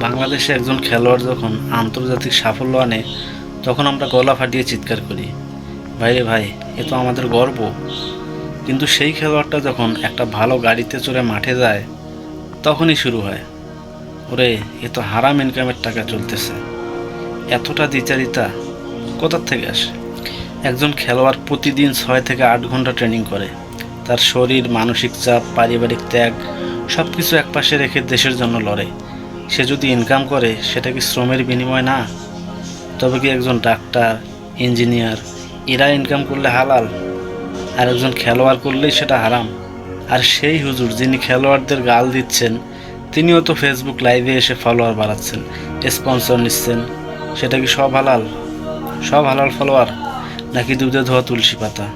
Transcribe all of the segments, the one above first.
বাংলাদেশে একজন খেলোয়াড় যখন আন্তর্জাতিক সাফল্য আনে, তখন আমরা গলা ফাটিয়ে চিৎকার করি ভাইরে ভাই, এ তো আমাদের গর্ব। কিন্তু সেই খেলোয়াড়টা যখন একটা ভালো গাড়িতে চড়ে মাঠে যায়, তখনই শুরু হয়, ওরে, এ তো হারাম ইনকামের টাকা চলতেছে। এতটা দ্বিচারিতা, কোথার থেকে আসে? একজন খেলোয়াড় প্রতিদিন ছয় থেকে আট ঘণ্টা ট্রেনিং করে। তার শরীর, মানসিক চাপ, পারিবারিক ত্যাগ সব কিছু একপাশে রেখে দেশের জন্য লড়ে। সে যদি ইনকাম করে, সেটা কি শ্রমের বিনিময় না? তবে কি একজন ডাক্তার ইঞ্জিনিয়ার এরা ইনকাম করলে হালাল? আর একজন খেলোয়াড় করলেই সেটা হারাম। আর সেই হুজুর যিনি খেলোয়াড়দের গাল দিচ্ছেন, তিনিও তো ফেসবুক লাইভে এসে ফলোয়ার বাড়াচ্ছেন স্পন্সর নিচ্ছেন। সেটা কি সব হালাল? সব হালাল ফলোয়ার নাকি দুধে ধোয়া তুলসী পাতা?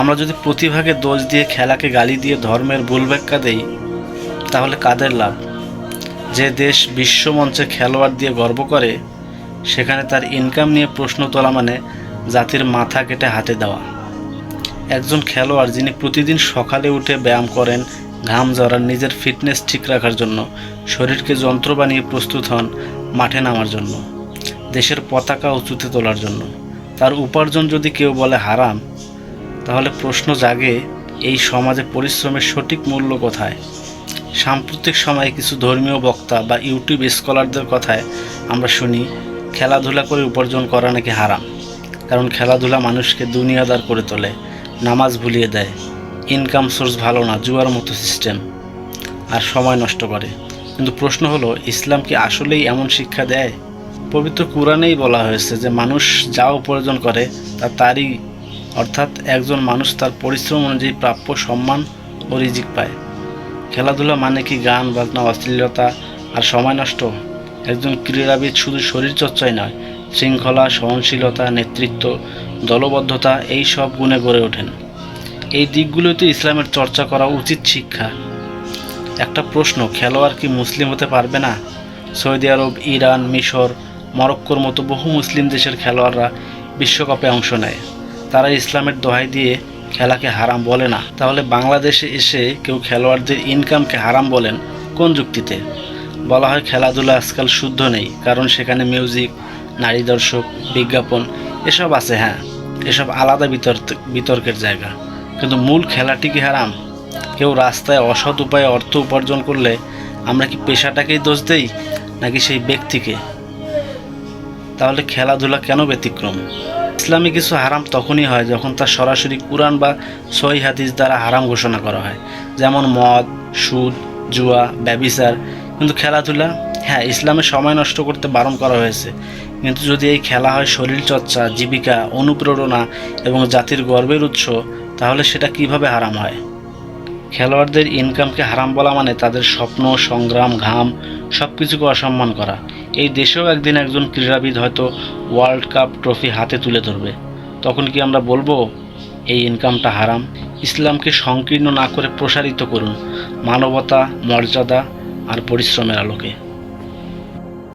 আমরা যদি প্রতিভাগে দোষ দিয়ে খেলাকে গালি দিয়ে ধর্মের ভুল ব্যাখ্যা দেই, তাহলে কাদের লাভ? যে দেশ বিশ্বমঞ্চে খেলোয়াড় দিয়ে গর্ব করে, সেখানে তার ইনকাম নিয়ে প্রশ্ন তোলা মানে জাতির মাথা কেটে হাতে দেওয়া। একজন খেলোয়াড় যিনি প্রতিদিন সকালে উঠে ব্যায়াম করেন, ঘাম ঝরান, নিজের ফিটনেস ঠিক রাখার জন্য, শরীরকে যন্ত্র বানিয়ে প্রস্তুত হন, মাঠে নামার জন্য, দেশের পতাকা উঁচুতে তোলার জন্য। তার উপার্জন যদি কেউ বলে হারাম, তাহলে প্রশ্ন জাগে, এই সমাজে পরিশ্রমের সঠিক মূল্য কোথায়? সাম্প্রতিক সময়ে কিছু ধর্মীয় বক্তা বা ইউটিউব স্কলারদের কথায় আমরা শুনি, খেলাধুলা করে উপার্জন করা নাকি হারাম? কারণ খেলাধুলা মানুষকে দুনিয়াদার করে তোলে, নামাজ ভুলিয়ে দেয় ইনকাম সোর্স ভালো না, জুয়ার মতো সিস্টেম আর সময় নষ্ট করে। কিন্তু প্রশ্ন হলো, ইসলাম কি আসলেই এমন শিক্ষা দেয়? পবিত্র কোরআনেই বলা হয়েছে যে, মানুষ যা উপার্জন করে, তা তারই, অর্থাৎ একজন মানুষ তার পরিশ্রম অনুযায়ী প্রাপ্য সম্মান ও রিজিক পায়। খেলাধুলা মানে কি গান, বাজনা, অশ্লীলতা আর সময় নষ্ট? একজন ক্রীড়াবিদ শুধু শরীরচর্চাই নয়, শৃঙ্খলা, সহনশীলতা, নেতৃত্ব, দলবদ্ধতা, এই সব গুণে গড়ে ওঠেন। এই দিকগুলোতে ইসলামের চর্চা করা উচিত শিক্ষা। একটা প্রশ্ন, খেলোয়াড় কি মুসলিম হতে পারবে না? সৌদি আরব, ইরান, মিশর, মরক্কোর মতো বহু মুসলিম দেশের খেলোয়াড়রা বিশ্বকাপে অংশ নেয়। তারা ইসলামের দোহাই দিয়ে খেলাকে হারাম বলে না। তাহলে বাংলাদেশে এসে কেউ খেলোয়াড়দের ইনকামকে হারাম বলেন কোন যুক্তিতে? বলা হয় খেলাধুলা আজকাল শুদ্ধ নেই, কারণ সেখানে মিউজিক নারী দর্শক, বিজ্ঞাপন, এসব আছে হ্যাঁ। এসব আলাদা বিতর্ক, বিতর্কের জায়গা। কিন্তু মূল খেলাটি কি হারাম? কেউ রাস্তায় অসৎ উপায়ে অর্থ উপার্জন করলে আমরা কি পেশাটাকেই দোষ দেই, নাকি সেই ব্যক্তিকে? তাহলে খেলাধুলা কেন ব্যতিক্রম? ইসলামে কিছু হারাম তখনই হয় যখন তা সরাসরি কোরআন বা সহি হাদিস দ্বারা হারাম ঘোষণা করা হয়। যেমন মদ, সুদ, জুয়া, ব্যবিচার। কিন্তু খেলাধুলা হ্যাঁ ইসলামে সময় নষ্ট করতে বারণ করা হয়েছে। কিন্তু যদি এই খেলা হয় শরীরচর্চা জীবিকা, অনুপ্রেরণা এবং জাতির গর্বের উৎস, তাহলে সেটা কীভাবে হারাম হয়? খেলোয়াড়দের ইনকামকে হারাম বলা মানে তাদের স্বপ্ন, সংগ্রাম, ঘাম সব কিছুকে অসম্মান করা। এই দেশেও একদিন একজন ক্রীড়াবিদ হয়তো ওয়ার্ল্ড কাপ ট্রফি হাতে তুলে ধরবে। তখন কি আমরা বলব, এই ইনকামটা হারাম? ইসলামকে সংকীর্ণ না করে প্রসারিত করুন। মানবতা, মর্যাদা আর পরিশ্রমের আলোকে।